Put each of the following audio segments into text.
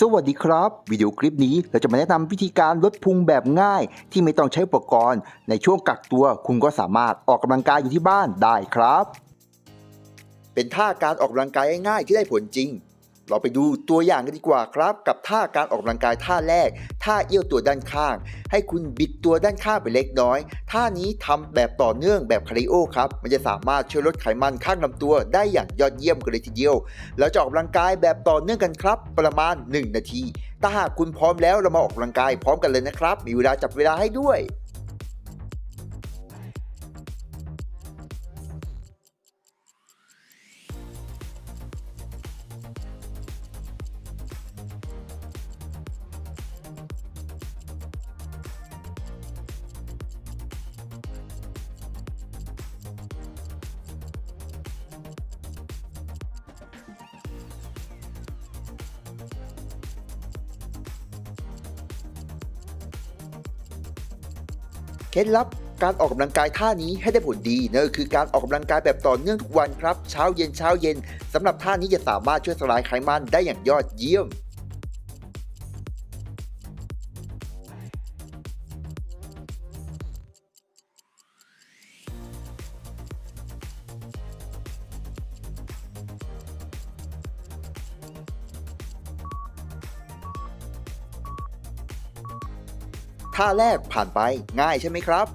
สวัสดีครับ วิดีโอคลิปนี้เราจะมาแนะนำวิธีการลดพุงแบบง่าย ที่ไม่ต้องใช้อุปกรณ์ ในช่วงกักตัวคุณก็สามารถออกกำลังกายอยู่ที่บ้านได้ครับ เป็นท่าการออกกำลังกายง่ายๆที่ได้ผลจริง เราไปดูตัวอย่างกันดีกว่าครับ กับท่าการออกกำลังกายท่าแรก ท่าเอี้ยวตัวด้านข้าง ให้คุณบิดตัวด้านข้างไปเล็กน้อย ท่านี้ทำแบบต่อเนื่องแบบคาริโอครับ มันจะสามารถช่วยลดไขมันข้างลำตัวได้อย่างยอดเยี่ยมกันเลยทีเดียวแล้วจะออกกำลังกายแบบต่อเนื่องกันครับ ประมาณ 1 นาที ถ้าหากคุณพร้อมแล้วเรามาออกกำลังกายพร้อมกันเลยนะครับ มีเวลาจับเวลาให้ด้วย เคล็ดลับการออกกำลังกายท่านี้ให้ได้ผลดีนั่นคือการออกกำลังกายแบบต่อเนื่องทุกวันครับ เช้าเย็นเช้าเย็นสำหรับท่านี้จะสามารถช่วยสลายไขมันได้อย่างยอดเยี่ยม ท่าแรกผ่านไปง่ายใช่ไหมครับ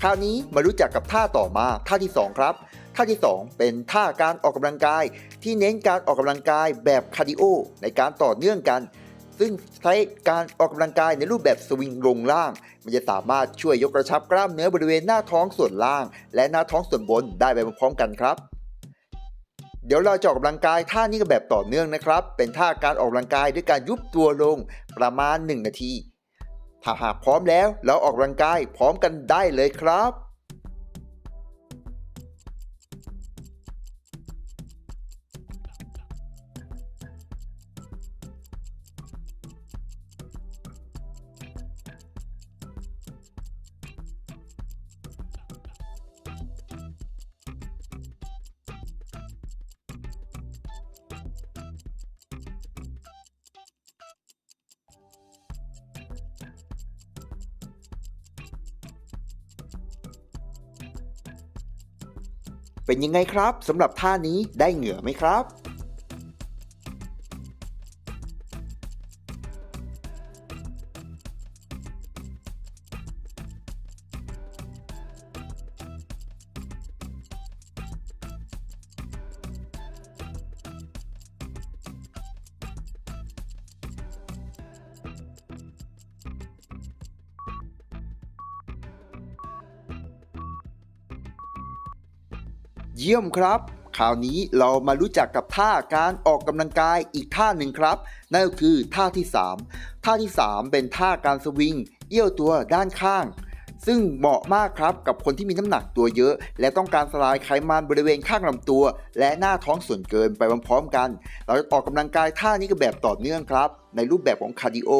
คราวนี้มารู้จักกับท่าต่อมาท่าที่ 2 ครับ ท่าที่ 2 เป็นท่าการออกกำลังกาย ที่เน้นการออกกำลังกายแบบคาร์ดิโอในการต่อเนื่องกัน ซึ่งใช้การออกกำลังกายในรูปแบบสวิงลงล่าง มันจะสามารถช่วยยกกระชับกล้ามเนื้อบริเวณหน้าท้องส่วนล่าง และหน้าท้องส่วนบนได้ไปพร้อมๆกันครับเดี๋ยวเราจะออกกำลังกายท่านี้กันแบบต่อเนื่องนะครับ เป็นท่าการออกกำลังกายด้วยการยุบตัวลงประมาณ 1 นาที ถ้าหากพร้อมแล้วเราออกกำลังกายพร้อมกันได้เลยครับ เป็นยังไงครับสำหรับท่านี้ได้เหงื่อไหมครับ เยี่ยมครับ คราวนี้เรามารู้จักกับท่าการออกกำลังกายอีกท่าหนึ่งครับ นั่นก็คือท่าที่ 3 ท่าที่ 3 เป็นท่าการสวิงเอี้ยวตัวด้านข้าง ซึ่งเหมาะมากครับกับคนที่มีน้ำหนักตัวเยอะ และต้องการสลายไขมันบริเวณข้างลำตัว และหน้าท้องส่วนเกินไปพร้อมๆกัน เราจะออกกำลังกายท่านี้กันแบบต่อเนื่องครับ ในรูปแบบของคาร์ดิโอ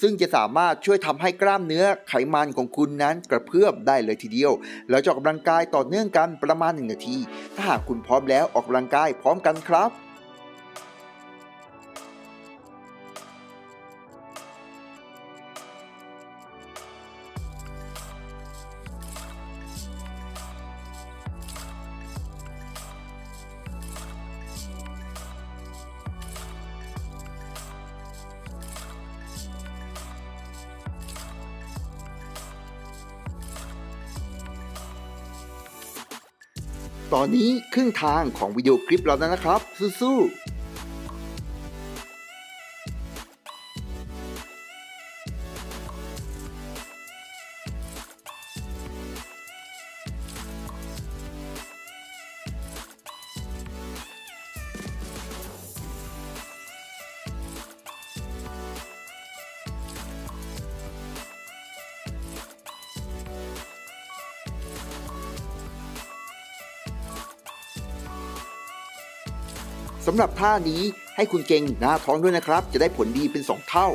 ซึ่งจะสามารถช่วยทำให้กล้ามเนื้อไขมันของคุณนั้นกระเพื่อมได้เลยทีเดียว เราจะออกกำลังกายต่อเนื่องกันประมาณ 1 นาที ถ้าหากคุณพร้อมแล้วออกกำลังกายพร้อมกันครับ ตอนนี้ครึ่งทางของวิดีโอคลิปเราแล้วนะครับสู้ๆ สำหรับท่านี้ให้คุณเก่งหน้าท้องด้วยนะครับ จะได้ผลดีเป็น 2 เท่า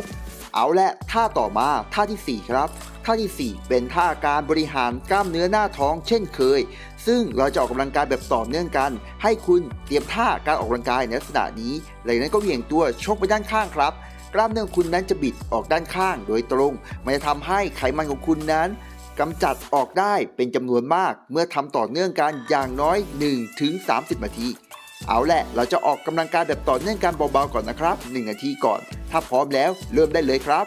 เอาละท่าต่อมาท่าทีสี่4 ครับ ท่าทีสี่ 4 เป็นท่าการบริหารกล้ามเนื้อหน้าท้องเช่นเคย ซึ่งเราจะออกกำลังกายแบบต่อเนื่องกัน ให้คุณเตรียมท่าการออกกำลังกายในลักษณะนี้หลังนั้นก็เหวี่ยงตัวชกไปด้านข้างครับ กล้ามเนื้อคุณนั้นจะบิดออกด้านข้างโดยตรงมันจะทำให้ไขมันของคุณนั้นกำจัดออกได้เป็นจำนวนมากเมื่อทำต่อเนื่องกันอย่างน้อย 1-30 นาที เอาแหละ เราจะออกกำลังกายแบบต่อเนื่องกันเบาๆก่อนนะครับ 1 นาทีก่อน ถ้าพร้อมแล้วเริ่มได้เลยครับ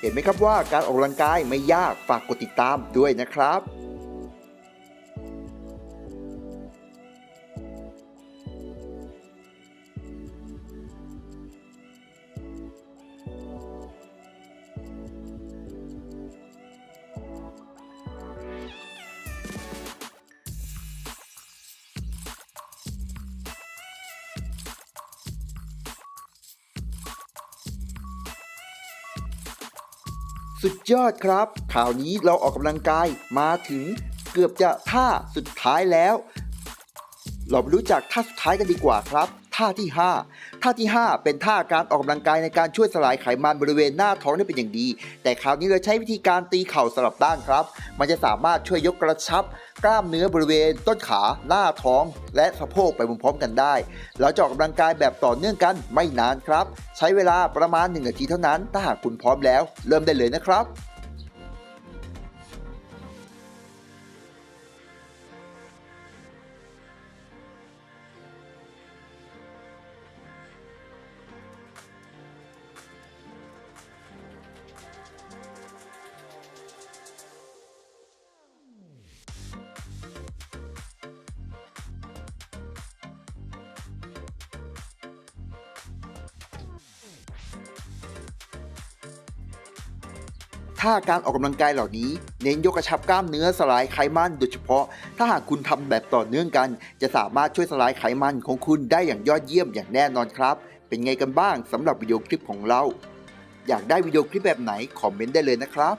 เห็นไหมครับว่าการออกกำลังกายไม่ยากฝากกดติดตามด้วยนะครับ สุดยอดครับ ข่าวนี้เราออกกำลังกายมาถึงเกือบจะท่าสุดท้ายแล้ว เราไปรู้จักท่าสุดท้ายกันดีกว่าครับ ท่าที่ 5 ท่าที่ 5 เป็นท่าการออกกำลังกายในการช่วยสลายไขมันบริเวณหน้าท้องได้เป็นอย่างดี แต่คราวนี้เราใช้วิธีการตีเข่าสลับด้านครับ มันจะสามารถช่วยยกกระชับ กล้ามเนื้อบริเวณต้นขา หน้าท้อง และสะโพกไปพร้อมๆกันได้ เราจะออกกำลังกายแบบต่อเนื่องกันไม่นานครับ ใช้เวลาประมาณ 1 นาทีเท่านั้น ถ้าหากคุณพร้อมแล้ว เริ่มได้เลยนะครับ ถ้าการออกกำลังกายเหล่านี้ เน้นยกกระชับกล้ามเนื้อสลายไขมันโดยเฉพาะ ถ้าหากคุณทำแบบต่อเนื่องกัน จะสามารถช่วยสลายไขมันของคุณได้อย่างยอดเยี่ยมอย่างแน่นอนครับ เป็นไงกันบ้างสำหรับวิดีโอคลิปของเรา อยากได้วิดีโอคลิปแบบไหนคอมเมนต์ได้เลยนะครับ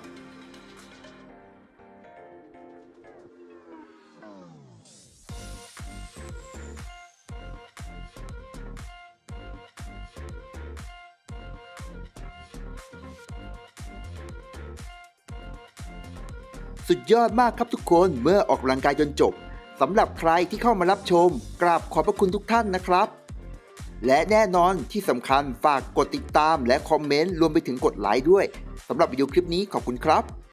สุดยอดมากครับทุกคนเมื่อออกกำลังกายจนจบสำหรับใครที่เข้ามารับชม กราบขอบพระคุณทุกท่านนะครับ และแน่นอนที่สำคัญฝากกดติดตามและคอมเมนต์รวมไปถึงกดไลค์ด้วยสำหรับวิดีโอคลิปนี้ขอบคุณครับ